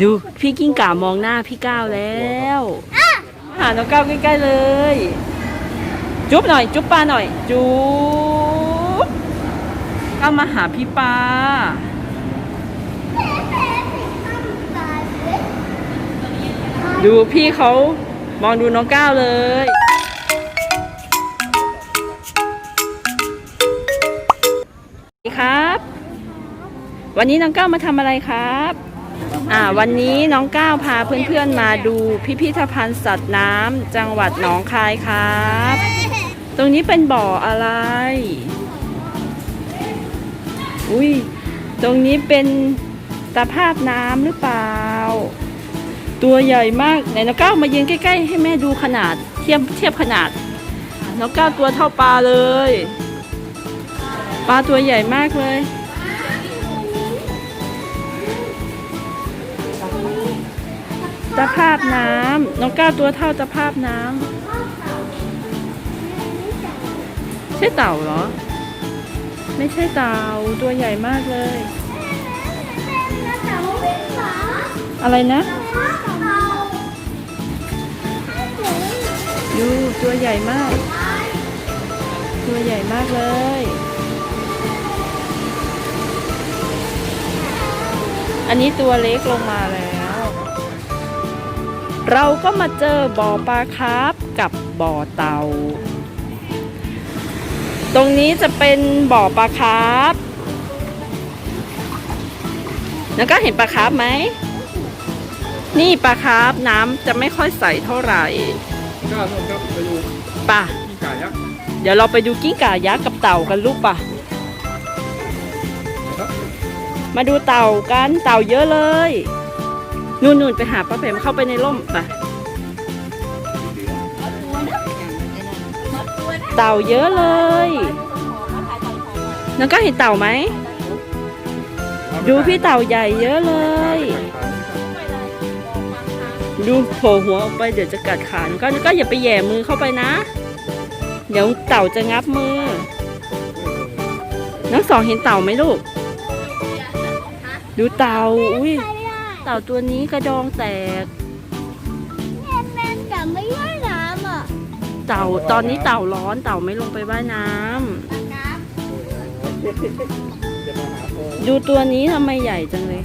ดูพี่กิ้งก่ามองหน้าพี่ก้าวแล้วหาน้องก้าวใกล้ๆเลย จุ๊บหน่อย จุ๊บปลาหน่อย จุ๊บก้าวมาหาพี่ปลาดูพี่เขามองดูน้องก้าวเลยสวัสดีครับ วันนี้น้องก้าวมาทำอะไรครับ อ่าวันนี้น้องก้าวพาเพื่อนๆมาดูพิพิธภัณฑ์สัตว์น้ำจังหวัดหนองคายครับ ตรงนี้เป็นบ่ออะไร อุ้ยตรงนี้เป็นตาภาพน้ำหรือเปล่า ตัวใหญ่มากไหนน้องก้าวมายืนใกล้ๆ ให้แม่ดูขนาดเทียบเทียบขนาดน้องก้าวตัวเท่าปลาเลย ปลาตัวใหญ่มากเลย ตะภาพน้ำน้องก้าวตัวเท่าตะภาพน้ำใช่เต่าเหรอ ไม่ใช่เต่าตัวใหญ่มากเลย อะไรนะดูตัวใหญ่มาก ตัวใหญ่มากเลยอันนี้ตัวเล็กลงมาแล้ว เราก็มาเจอบ่อปลาคาร์ฟกับบ่อเต่าตรงนี้จะเป็นบ่อปลาคาร์ฟแล้วก็เห็นปลาคาร์ฟไหม นี่ปลาคาร์ฟน้ำจะไม่ค่อยใสเท่าไหร่ก็ต้องครับไปดูป่ะกิ้งก่ายักษ์เดี๋ยวเราไปดูกิ้งก่ายักษ์กับเต่ากันลูกป่ะครับมาดูเต่ากันเต่าเยอะเลย นู่นนู่นไปหาป้าแผมเข้าไปในร่มไปเต่าเยอะเลยน้องก็เห็นเต่าไหม ดูพี่เต่าใหญ่เยอะเลย ดูโผล่หัวออกไปเดี๋ยวจะกัดขาน้องก็น้องก็อย่าไปแย่มือเข้าไปนะ เดี๋ยวเต่าจะงับมือ น้องสองเห็นเต่าไหมลูก ดูเต่า อุ้ย ต่าตัวนี้กระดองแตกเต่าตอนนี้เต่าร้อนเต่าไม่ลงไปว่ายน้ำจะมาหาโพดูตัวนี้ทำไมใหญ่จังเลย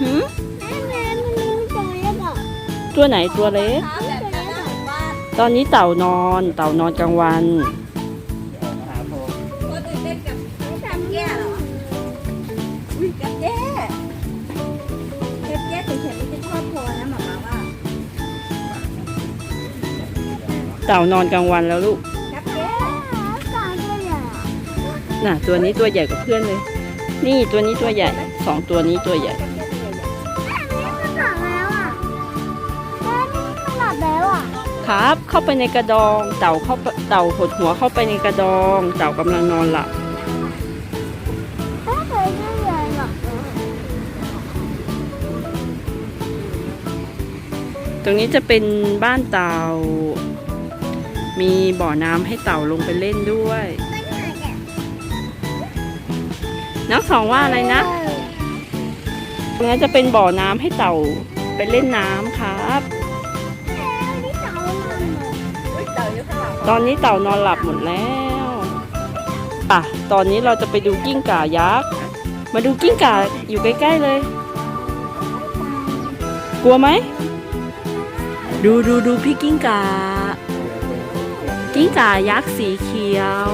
หืมตัวไหนตัวเล็กตอนนี้เต่านอน เต่านอนกลางวัน เต่านอนกลางวันแล้วลูกน่ะตัวนี้ตัวใหญ่กว่าเพื่อนเลย นี่ตัวนี้ตัวใหญ่สองตัวนี้ตัวใหญ่ครับเข้าไปในกระดอง เต่าเข้าไปเต่าหดหัวเข้าไปในกระดอง เต่ากำลังนอนหลับตรงนี้จะเป็นบ้านเต่า มีบ่อน้ำให้เต่าลงไปเล่นด้วย น้องสองว่าอะไรนะตรงนั้นจะเป็นบ่อน้ำให้เต่าไปเล่นน้ำครับตอนนี้เต่านอนหลับหมดแล้วป่ะตอนนี้เราจะไปดูกิ้งก่ายักษ์ มาดูกิ้งก่าอยู่ใกล้ๆเลย กลัวไหม ดูดูดูพี่กิ้งก่า กิ้งก่ายักษ์สีเขียว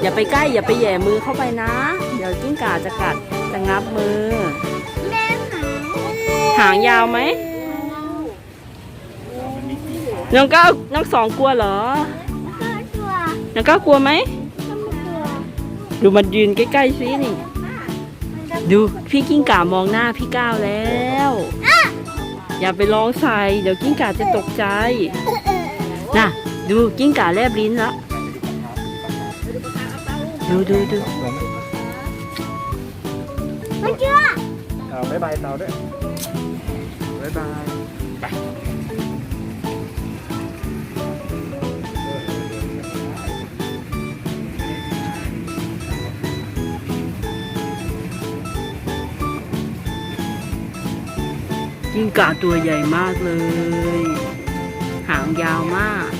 อย่าไปใกล้อย่าไปแย่มือเข้าไปนะ เดี๋ยวกิ้งก่าจะกัดจะงับมือ หางยาวไหมน้องก้าวน้องสองกลัวเหรอ น้องก้าวกลัวไหม ดูมันยืนใกล้ๆสินี่ ดูพี่กิ้งก่ามองหน้าพี่ก้าวแล้ว อย่าไปร้องใส่ เดี๋ยวกิ้งก่าจะตกใจ น่ะ ดูกิ้งก่าแลบลิ้นแล้วดูดูดูเอาบ๊ายบายเต่าด้วยบ๊ายบาย กิ้งก่าตัวใหญ่มากเลย หางยาวมาก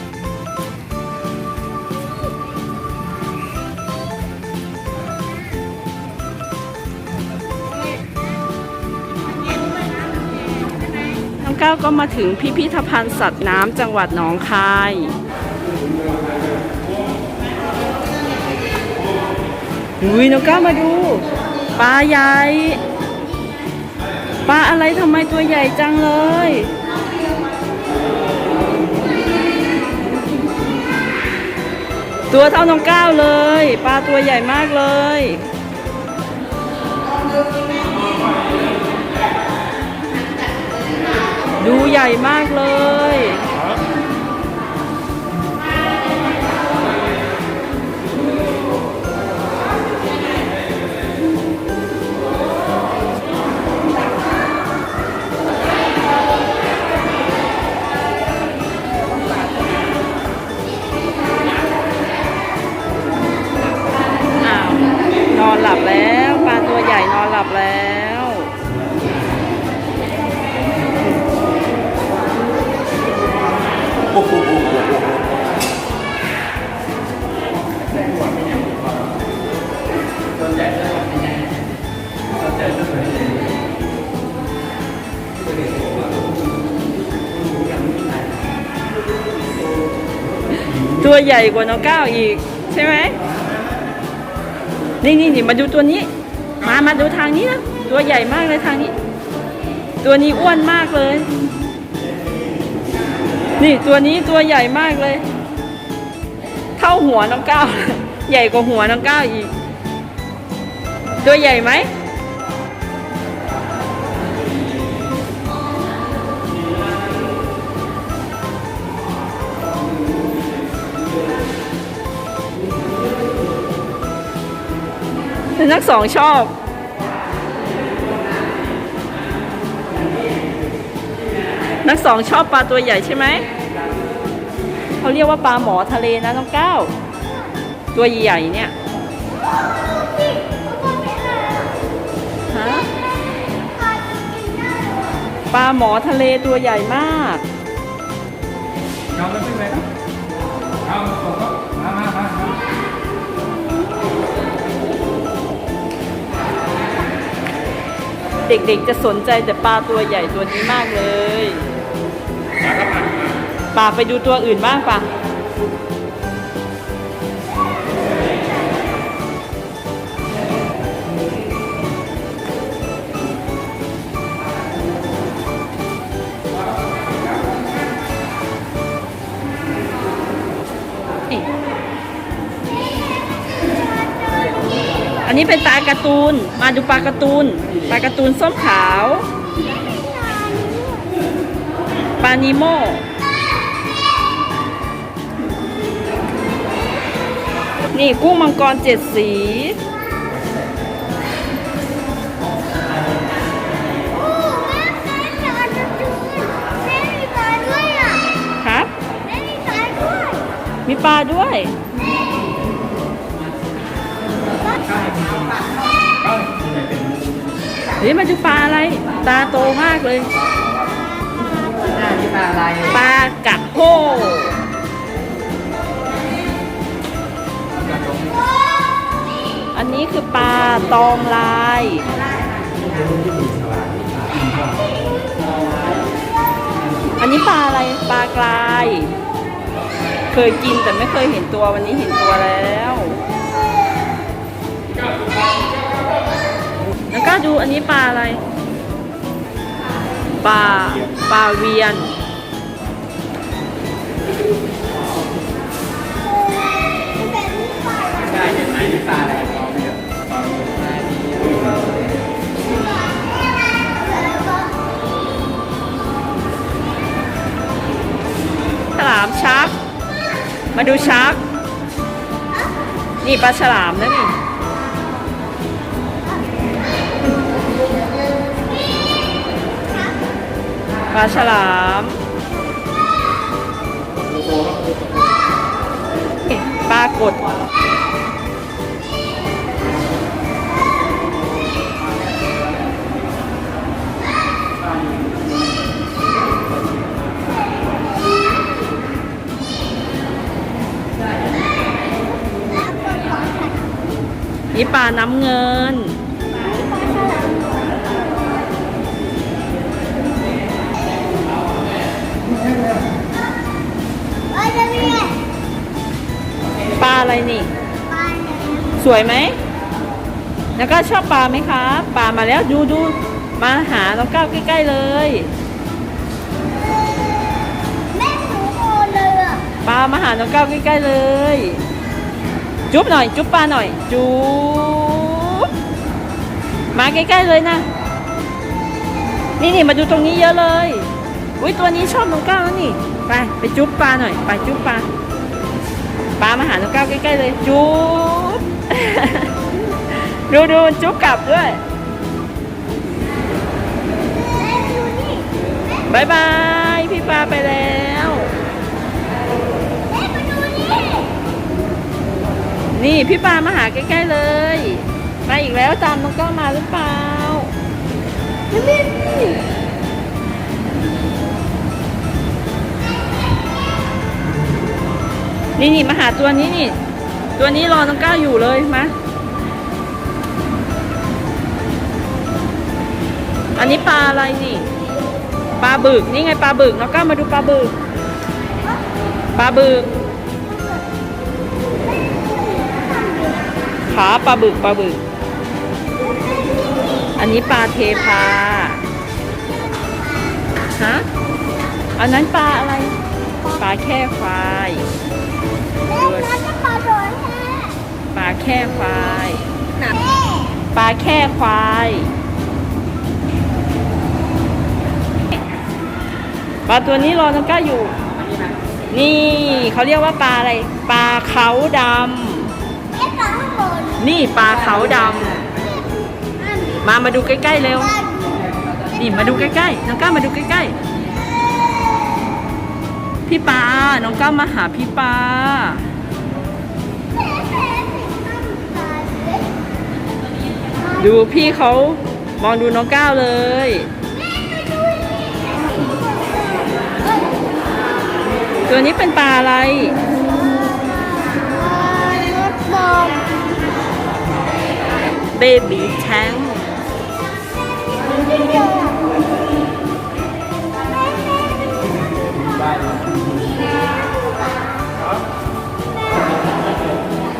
น้องก้าวก็มาถึงพิพิธภัณฑ์สัตว์น้ำจังหวัดหนองคายอุ้ยน้องก้าวมาดูปลาใหญ่ ปลาอะไรทำไมตัวใหญ่จังเลย ตัวเท่าน้องก้าวเลย ปลาตัวใหญ่มากเลยดูใหญ่มากเลย อนหลับแล้วปลาตัวใหญ่นอนหลับแล้วตัวใหญ่กว่าน้องก้าวอีก ใช่ไหม นี่นี่นี่มาดูตัวนี้ มามาดูทางนี้นะตัวใหญ่มากเลยทางนี้ ตัวนี้อ้วนมากเลย นี่ตัวนี้ตัวใหญ่มากเลย เท่าหัวน้องก้าวใหญ่กว่าหัวน้องก้าวอีก ตัวใหญ่ไหม นักสองชอบ นักสองชอบปลาตัวใหญ่ใช่ไหม เขาเรียกว่าปลาหมอทะเลนะน้องก้าวตัวใหญ่เนี่ยฮะปลาหมอทะเลตัวใหญ่มากน้องมันขึ้นเลยครับเอาส่งก็ เด็กๆจะสนใจแต่ปลาตัวใหญ่ตัวนี้มากเลยมาครับมาป่าไปดูตัวอื่นบ้างป่ะ นนี้เป็นปลาการ์ตูน มาดูปลาการ์ตูน ปลาการ์ตูนส้มขาว ปลานิโมนี่กุ้งมังกรเจ็ดสี ครับ มีปลาด้วย เฮ้ยมาดูปลาอะไร ตาโตมากเลยหน้าที่ปลาอะไรปลากระโฮอันนี้คือปลาตองลาย อันนี้ปลาอะไร ปลากราย เคยกินแต่ไม่เคยเห็นตัววันนี้เห็นตัวแล้ว อันนี้ปลาอะไร ปลา ปลาเวียน ใช่เห็นไหมที่ปลาอะไรปลาเรือฉลามชัก มาดูชัก นี่ปลาฉลามนะนี่ ปลาฉลามปลากดนี่ปลาน้ำเงิน อะไรนี่ปลาเนี่ยสวยไหมแล้วก็ชอบปลาไหมคะปลามาแล้วดูดูมาหาน้องก้าวใกล้ๆเลยแม่หนูโอนเลยอะปลามาหาน้องก้าวใกล้ๆเลย จุ๊บหน่อย จุ๊บปลาหน่อย จุ๊บมาใกล้ๆเลยนะนี่นี่มาดูตรงนี้เยอะเลย อุ้ยตัวนี้ชอบน้องก้าวแล้วนี่ ไปไปจุ๊บปลาหน่อย ไปจุ๊บปลา ปลามาหาน้องก้าวใกล้ๆเลย จุ๊บ ดูดูจุ๊บกลับด้วยบายบาย พี่ปลาไปแล้วนี่พี่ปามาหาใกล้ๆเลย มาอีกแล้วตามน้องก้าวมาหรือเปล่าแล้วแม่ นี่นี่มาหาตัวนี้นี่ ตัวนี้รอน้องก้าวอยู่เลยมาอันนี้ปลาอะไรนี่ ปลาบึกนี่ไงปลาบึกน้องก้าวมาดูปลาบึก ปลาบึกขาปลาบึกปลาบึก อันนี้ปลาเทพาฮะอันนั้นปลาอะไร ปลาแค่ควาย ดนแม่ปลาแค่ควายแม่ปลาแค่ควายปลาตัวนี้รอน้องก้าอยู่ นี่เขาเรียกว่าปลาอะไร ปลาเขาดแม่ปลาข้างบนำนี่ปลาเขาดอันำมามาดูใกล้ๆเร็วปลาดูนี่มาดูใกล้ๆน้องก้ามาดูใกล้ๆพี่ปลาน้องก้ามาหาพี่ปลา ดูพี่เขามองดูน้องก้าวเลยแม่มาดูนี่เอ้ยตัวนี้เป็นปลาอะไรปลารถบอมเบบี้แทงไม่เจอแม่แม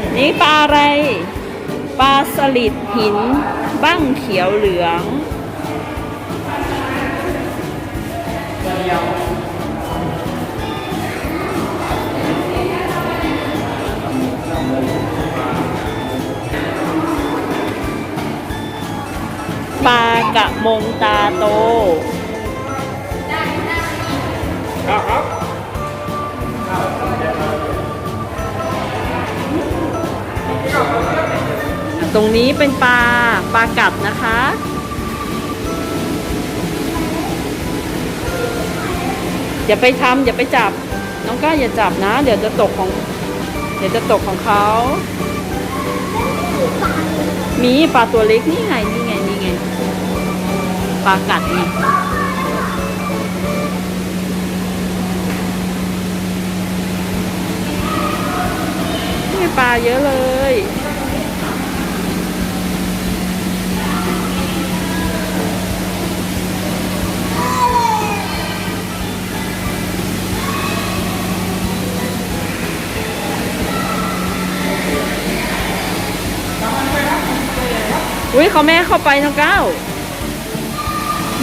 ่นี่ปลาอะไร ปลาสลิดหิน บ้างเขียวเหลือง ปลากระมงตาโต ครับ ตรงนี้เป็นปลาปลากัดนะคะ อย่าไปทำอย่าไปจับ น้องก้าอย่าจับนะ เดี๋ยวจะตกของ เดี๋ยวจะตกของเขามีปลาตัวเล็กนี่ไงนี่ไงนี่ไงปลากัดนี่นี่ปลาเยอะเลย ยเขาแม่เข้าไปน้องก้าว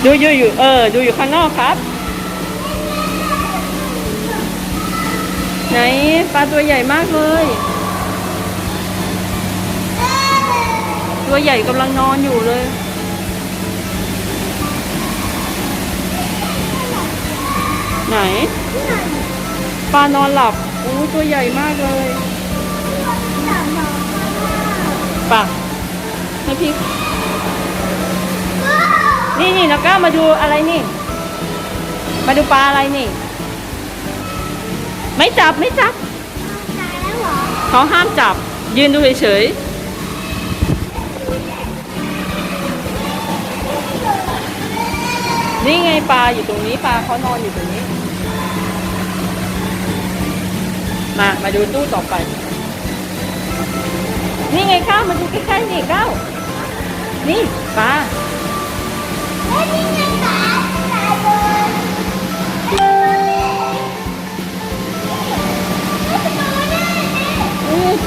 ดูอยู่อยู่เออ ดูอยู่ข้างนอกครับ ไหนปลาตัวใหญ่มากเลย ตัวใหญ่กำลังนอนอยู่เลยไหนปลานอนหลับโอ้ตัวใหญ่มากเลยป่ะ ให้พี่นี่นี่น้องก้าวมาดูอะไรนี่ มาดูปลาอะไรนี่ ไม่จับไม่จับเหรอเขาห้ามจับ ยืนดูเฉยๆนี่ไงปลาอยู่ตรงนี้ปลาเขานอนอยู่ตรงนี้ มามาดูตู้ต่อไปนี่ไงข้าวมาดูใกล้ๆนี่ข้าว นี่ปลา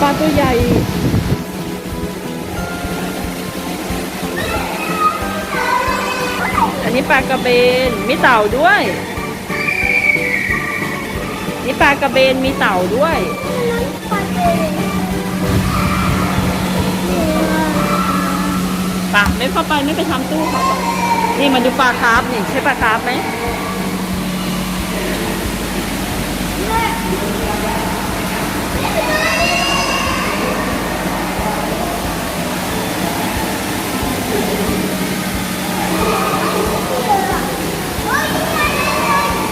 ปลาตัวใหญ่อันนี้ปลากระเบน มีเต่าด้วย นี่ปลากระเบน มีเต่าด้วยปลา ไม่เข้าไปไม่ไปทำตู้เขาหรอกนี่มาดูปลาคาร์ฟนี่ใช่ปลาคาร์ฟไหม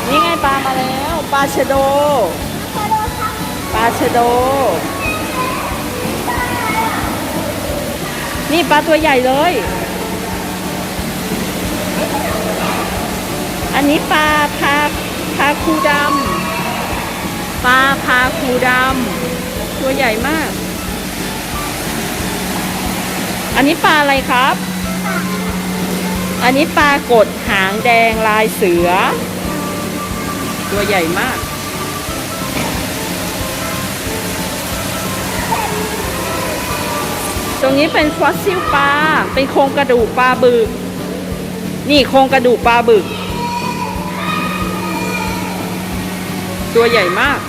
นี่ไงปลามาแล้ว ปลาชะโด ปลาชะโด นี่ปลาตัวใหญ่เลย อันนี้ปลาพาพาคูดำปลาพาคูดำตัวใหญ่มาก อันนี้ปลาอะไรครับ อันนี้ปลากดหางแดงลายเสือ ตัวใหญ่มาก ตรงนี้เป็นฟอสซิลปลา เป็นโครงกระดูกปลาบึก นี่โครงกระดูกปลาบึก ตัวใหญ่มาก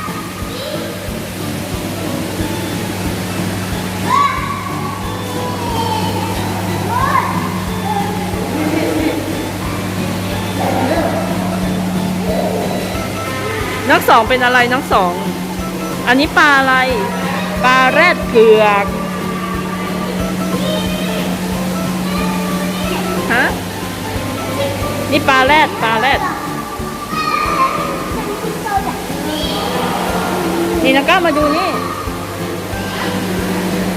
น้องสองเป็นอะไรน้องสอง อันนี้ปลาอะไร ปลาแรดเผือก นี่ปลาแรดปลาแรดนี่นะก้ามาดูนี่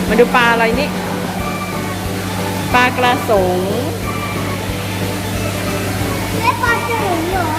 มาดูปลาอะไรนี่ ปลากระสงไม่ปลาจะเห็นหรอ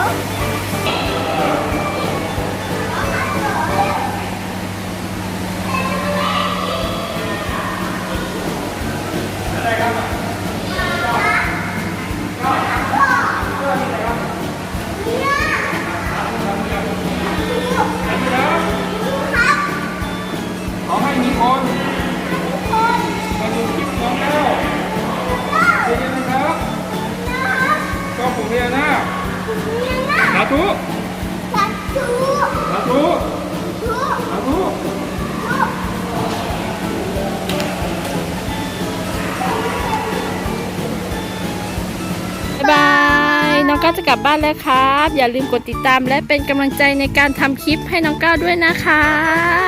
ะครับ อย่าลืมกดติดตามและเป็นกำลังใจในการทำคลิปให้น้องก้าวด้วยนะครั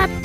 บ